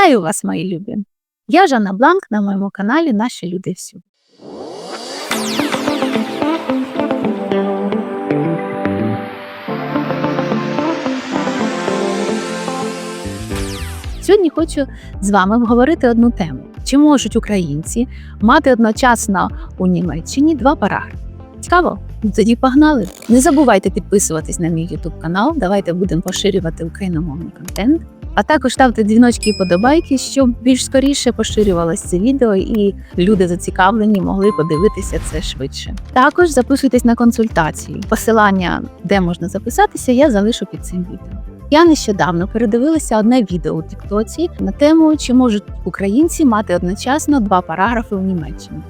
Вітаю вас, мої любі! Я Жанна Бланк на моєму каналі Наші люди всюди. Сьогодні хочу з вами обговорити одну тему: чи можуть українці мати одночасно у Німеччині два параграфи? Цікаво? Ну, Тоді погнали. Не забувайте підписуватись на мій YouTube канал. Давайте будемо поширювати україномовний контент. А також ставте дзвіночки і подобайки, щоб більш скоріше поширювалось це відео і люди зацікавлені могли подивитися це швидше. Також записуйтесь на консультації. Посилання, де можна записатися, я залишу під цим відео. Я нещодавно передивилася одне відео у Тіктоці на тему, чи можуть українці мати одночасно два параграфи в Німеччині.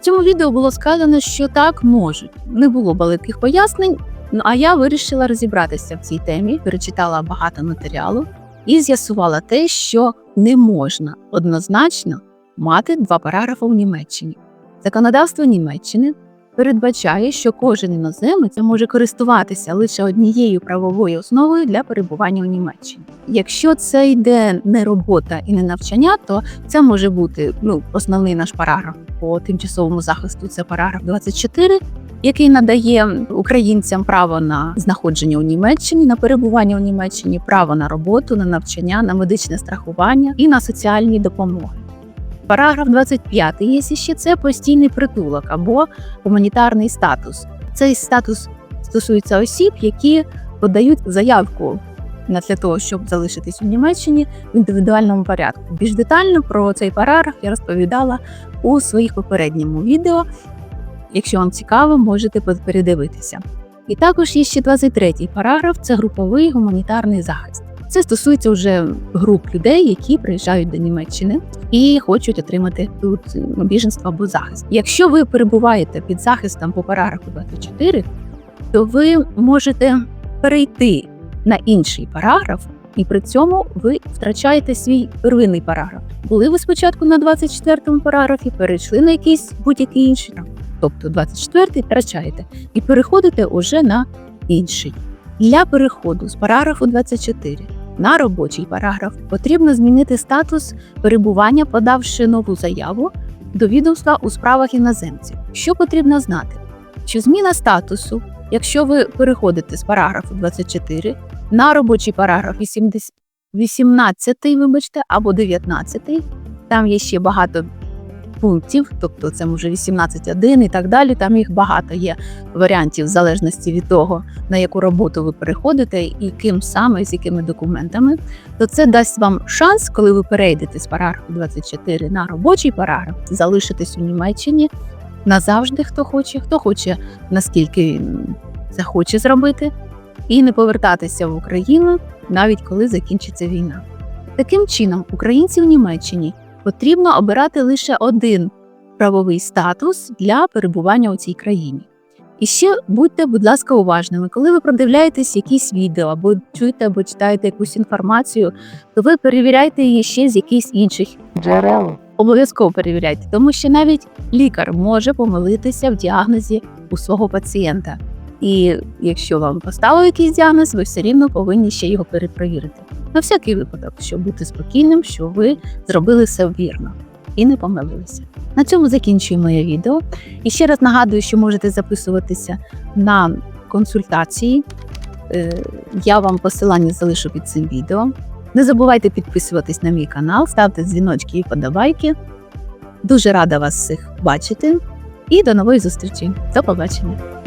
В цьому відео було сказано, що так можуть. Не було великих пояснень. Ну а я вирішила розібратися в цій темі, перечитала багато матеріалу і з'ясувала те, що не можна однозначно мати два параграфи в Німеччині. Законодавство Німеччини передбачає, що кожен іноземець може користуватися лише однією правовою основою для перебування у Німеччині. Якщо це йде не робота і не навчання, то це може бути ну, основний наш параграф по тимчасовому захисту. Це параграф 24, який надає українцям право на знаходження у Німеччині, на перебування у Німеччині, право на роботу, на навчання, на медичне страхування і на соціальні допомоги. Параграф 25 є ще це постійний притулок або гуманітарний статус. Цей статус стосується осіб, які подають заявку для того, щоб залишитись у Німеччині в індивідуальному порядку. Більш детально про цей параграф я розповідала у своїх попередньому відео. Якщо вам цікаво, можете передивитися. І також є ще 23-й параграф це груповий гуманітарний захист. Це стосується вже груп людей, які приїжджають до Німеччини і хочуть отримати тут біженство або захист. Якщо ви перебуваєте під захистом по параграфу 24, то ви можете перейти на інший параграф, і при цьому ви втрачаєте свій первинний параграф. Були ви спочатку на 24-му параграфі, перейшли на якийсь будь-який інший, тобто 24-й втрачаєте, і переходите уже на інший. Для переходу з параграфу 24 на робочий параграф потрібно змінити статус перебування, подавши нову заяву до відомства у справах іноземців. Що потрібно знати? Що зміна статусу, якщо ви переходите з параграфу 24 на робочий параграф 80, 18, вибачте, або 19, там є ще багато пунктів, тобто це може 18.1 і так далі. Там їх багато є варіантів в залежності від того, на яку роботу ви переходите і ким саме, з якими документами, то це дасть вам шанс, коли ви перейдете з параграфу 24 на робочий параграф, залишитись у Німеччині назавжди, хто хоче, хто хоче, наскільки це хоче зробити, і не повертатися в Україну навіть коли закінчиться війна. Таким чином, українці в Німеччині потрібно обирати лише один правовий статус для перебування у цій країні. І ще будьте, будь ласка, уважними, коли ви продивляєтесь якісь відео або чуєте або читаєте якусь інформацію, то ви перевіряйте її ще з якихось інших джерел. Обов'язково перевіряйте, тому що навіть лікар може помилитися в діагнозі у свого пацієнта. І якщо вам поставив якийсь діагноз, ви все рівно повинні ще його перепровірити. На всякий випадок, щоб бути спокійним, що ви зробили все вірно і не помилилися. На цьому закінчую моє відео. І ще раз нагадую, що можете записуватися на консультації. Е, Я вам посилання залишу під цим відео. Не забувайте підписуватись на мій канал, ставте дзвіночки і подобайки. Дуже рада вас всіх бачити. І до нової зустрічі. До побачення!